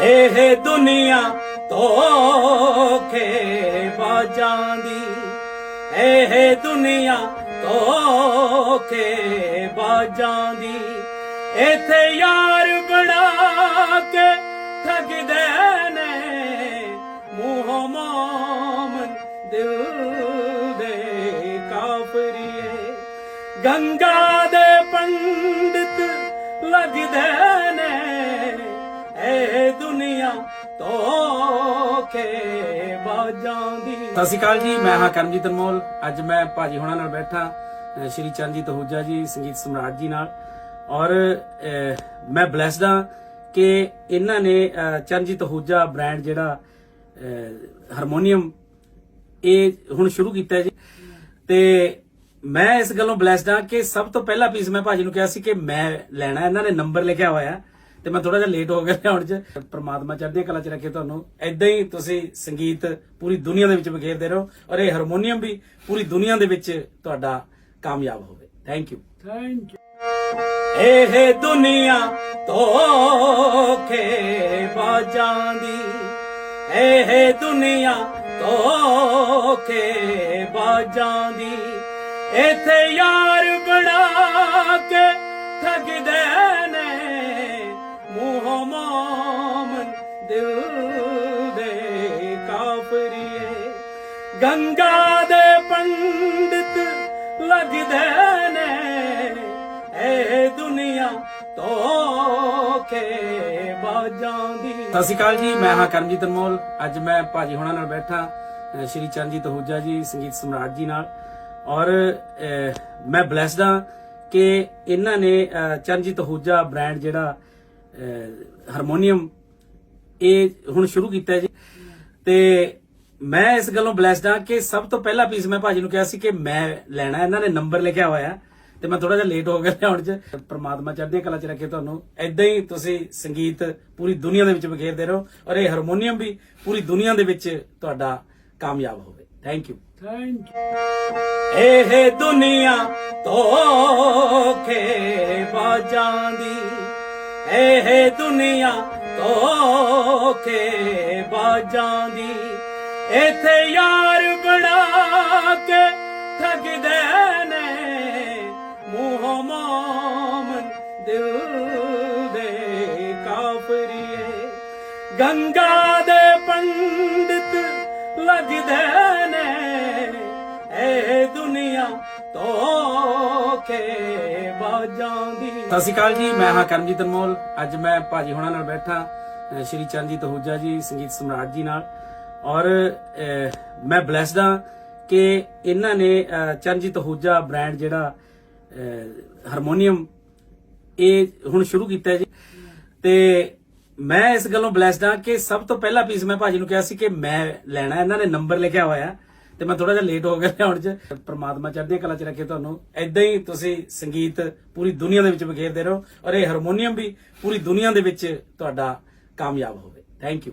ਇਹ ਦੁਨੀਆ ਧੋਖੇ ਬਾਜਾਂ ਦੀ ਇਹ ਦੁਨੀਆ ਧੋਖੇ ਬਾਜਾਂ ਦੀ ਇੱਥੇ ਯਾਰ ਬਣਾ ਕੇ ਠੱਗਦੇ ਨੇ, ਮੂੰਹੋਂ ਮੋਮਨ ਦਿਲ ਦੇ ਕਾਫਰੀਏ। ਗੰਗਾ ਦੇ ਪੰਡਿਤ ਧੋਖੇ ਬਾਜਾਂ ਦੀ। ਸਤਿ ਸ਼੍ਰੀ ਅਕਾਲ ਜੀ ਮੈਂ ਹਾਂ ਕਰਮਜੀਤ ਅਨਮੋਲ। ਅੱਜ ਮੈਂ ਭਾਜੀ ਹੋਣਾ ਨਾਲ ਬੈਠਾ ਸ਼੍ਰੀ ਚੰਦਜੀਤ ਹੂਜਾ ਜੀ ਸੰਗੀਤ ਸਮਰਾਟ ਜੀ ਨਾਲ। ਔਰ ਮੈਂ ਬlesed ਹਾਂ ਕਿ ਇਹਨਾਂ ਨੇ ਅਹ, ਚਰਨਜੀਤ ਹੂਜਾ ਬ੍ਰਾਂਡ ਜਿਹੜਾ ਅਹ, ਹਾਰਮੋਨੀਅਮ ਇਹ ਹੁਣ ਸ਼ੁਰੂ ਕੀਤਾ ਜੀ। ਤੇ ਮੈਂ ਇਸ ਗੱਲੋਂ ਬlesed ਹਾਂ ਕਿ ਸਭ ਤੋਂ ਪਹਿਲਾ ਪੀਸ ਮੈਂ ਭਾਜੀ ਨੂੰ ਕਿਹਾ ਸੀ ਕਿ ਮੈਂ ਲੈਣਾ ਇਹਨਾਂ ਨੇ ਨੰਬਰ ਲਿਖਿਆ ਹੋਇਆ। ਤੇ ਮੈਂ ਥੋੜਾ ਜਿਹਾ ਲੇਟ ਹੋ ਗਿਆ ਲਿਆਉਣ 'ਚ। ਪ੍ਰਮਾਤਮਾ ਚੜ੍ਹਦੀਆਂ ਕਲਾ 'ਚ ਰੱਖੇ ਤੁਹਾਨੂੰ। ਐਦਾਂ ਹੀ ਤੁਸੀਂ ਸੰਗੀਤ ਪੂਰੀ ਦੁਨੀਆ ਦੇ ਵਿੱਚ ਬਖੇਰਦੇ ਰਹੋ ਔਰ ਇਹ ਹਾਰਮੋਨੀਅਮ ਵੀ ਪੂਰੀ ਦੁਨੀਆ ਦੇ ਵਿੱਚ ਤੁਹਾਡਾ ਕਾਮਯਾਬ ਹੋਵੇ। ਥੈਂਕ ਯੂ ਥੈਂਕ ਯੂ ਇਹ ਦੁਨੀਆ ਧੋਖੇ ਬਾਜਾਂ ਦੀ। ਇਹ ਦੁਨੀਆ ਧੋਖੇ ਬਾਜਾਂ ਦੀ। ਇੱਥੇ ਯਾਰ ਬਣਾ ਕੇ ਗੰਗਾ ਦੇ ਪੰਡਿਤ ਲੱਗਦੇ ਨੇ। ਇਹ ਦੁਨੀਆ ਧੋਖੇ ਬਾਜਾਂ ਸਤਿ ਸ਼੍ਰੀ ਅਕਾਲ ਜੀ ਮੈਂ ਹਾਂ ਕਰਮਜੀਤ ਅਨਮੋਲ। ਅੱਜ ਮੈਂ ਭਾਜੀ ਹੋਣਾ ਨਾਲ ਬੈਠਾ ਸ਼੍ਰੀ ਚੰਦਜੀਤ ਹੂਜਾ ਜੀ ਸੰਗੀਤ ਸਮਰਾਟ ਜੀ ਨਾਲ। ਔਰ ਮੈਂ ਬlesed ਹਾਂ ਕਿ ਇਹਨਾਂ ਨੇ ਅਹ, ਚਰਨਜੀਤ ਹੂਜਾ ਬ੍ਰਾਂਡ ਜਿਹੜਾ ਅਹ, ਹਾਰਮੋਨੀਅਮ ਇਹ ਹੁਣ ਸ਼ੁਰੂ ਕੀਤਾ ਜੀ। ਤੇ ਮੈਂ ਇਸ ਗੱਲੋਂ ਬlesed ਹਾਂ ਕਿ ਸਭ ਤੋਂ ਪਹਿਲਾ ਪੀਸ ਮੈਂ ਭਾਜੀ ਨੂੰ ਕਿਹਾ ਸੀ ਕਿ ਮੈਂ ਲੈਣਾ। ਇਹਨਾਂ ਨੇ ਨੰਬਰ ਲਿਖਿਆ ਹੋਇਆ ਤੇ ਮੈਂ ਥੋੜਾ ਜਿਹਾ ਲੇਟ ਹੋ ਗਿਆ ਲਿਆਉਣ 'ਚ। ਪ੍ਰਮਾਤਮਾ ਚੜ੍ਹਦੀਆਂ ਕਲਾ 'ਚ ਰੱਖੇ ਤੁਹਾਨੂੰ। ਐਦਾਂ ਹੀ ਤੁਸੀਂ ਸੰਗੀਤ ਪੂਰੀ ਦੁਨੀਆ ਦੇ ਵਿੱਚ ਬਖੇਰਦੇ ਰਹੋ ਔਰ ਇਹ ਹਾਰਮੋਨੀਅਮ ਵੀ ਪੂਰੀ ਦੁਨੀਆ ਦੇ ਵਿੱਚ ਤੁਹਾਡਾ ਕਾਮਯਾਬ ਹੋਵੇ। ਥੈਂਕ ਯੂ ਥੈਂਕ ਯੂ ਇਹ ਦੁਨੀਆ ਧੋਖੇ ਬਾਜਾਂ ਦੀ ਇਹ ਦੁਨੀਆ ਧੋਖੇ ਬਾਜਾਂ ਦੀ ਇੱਥੇ ਯਾਰ ਬਣਾ ਕੇ ਠੱਗਦੇ ਨੇ। ਮੂੰਹੋਂ ਮੋਮਨ ਦਿਲ ਦੇ ਕਾਫਰੀਏ। ਗੰਗਾ ਦੇ ਪੰਡਿਤ ਲੱਗਦੇ ਨੇ। ਇਹ ਦੁਨੀਆ ਧੋਖੇ ਬਾਜਾਂ ਸਤਿ ਸ਼੍ਰੀ ਅਕਾਲ ਜੀ, ਮੈਂ ਹਾਂ ਕਰਮਜੀਤ ਅਨਮੋਲ। ਅੱਜ ਮੈਂ ਭਾਜੀ ਹੋਣਾ ਨਾਲ ਬੈਠਾ ਸ਼੍ਰੀ ਚੰਦਜੀਤ ਹੂਜਾ ਜੀ, ਸੰਗੀਤ ਸਮਰਾਟ ਜੀ ਨਾਲ। ਔਰ ਮੈਂ ਬlesed ਹਾਂ ਕਿ ਇਹਨਾਂ ਨੇ ਚਰਨਜੀਤ ਹੂਜਾ ਬ੍ਰਾਂਡ ਜਿਹੜਾ ਅਹ, ਹਾਰਮੋਨੀਅਮ ਇਹ ਹੁਣ ਸ਼ੁਰੂ ਕੀਤਾ ਜੀ। ਤੇ ਮੈਂ ਇਸ ਗੱਲੋਂ ਬlesed ਹਾਂ ਕਿ ਸਭ ਤੋਂ ਪਹਿਲਾ ਪੀਸ ਮੈਂ ਭਾਜੀ ਨੂੰ ਕਿਹਾ ਸੀ ਕਿ ਮੈਂ ਲੈਣਾ ਇਹਨਾਂ ਨੇ ਨੰਬਰ ਲਿਖਿਆ ਹੋਇਆ। ਤੇ ਮੈਂ ਥੋੜਾ ਜਿਹਾ ਲੇਟ ਹੋ ਗਿਆ ਲਿਆਉਣ 'ਚ। ਪ੍ਰਮਾਤਮਾ ਚੜ੍ਹਦੀਆਂ ਕਲਾ 'ਚ ਰੱਖੇ ਤੁਹਾਨੂੰ। ਐਦਾਂ ਹੀ ਤੁਸੀਂ ਸੰਗੀਤ ਪੂਰੀ ਦੁਨੀਆ ਦੇ ਵਿੱਚ ਬਖੇਰਦੇ ਰਹੋ ਔਰ ਇਹ ਹਾਰਮੋਨੀਅਮ ਵੀ ਪੂਰੀ ਦੁਨੀਆ ਦੇ ਵਿੱਚ ਤੁਹਾਡਾ ਕਾਮਯਾਬ ਹੋਵੇ। Thank you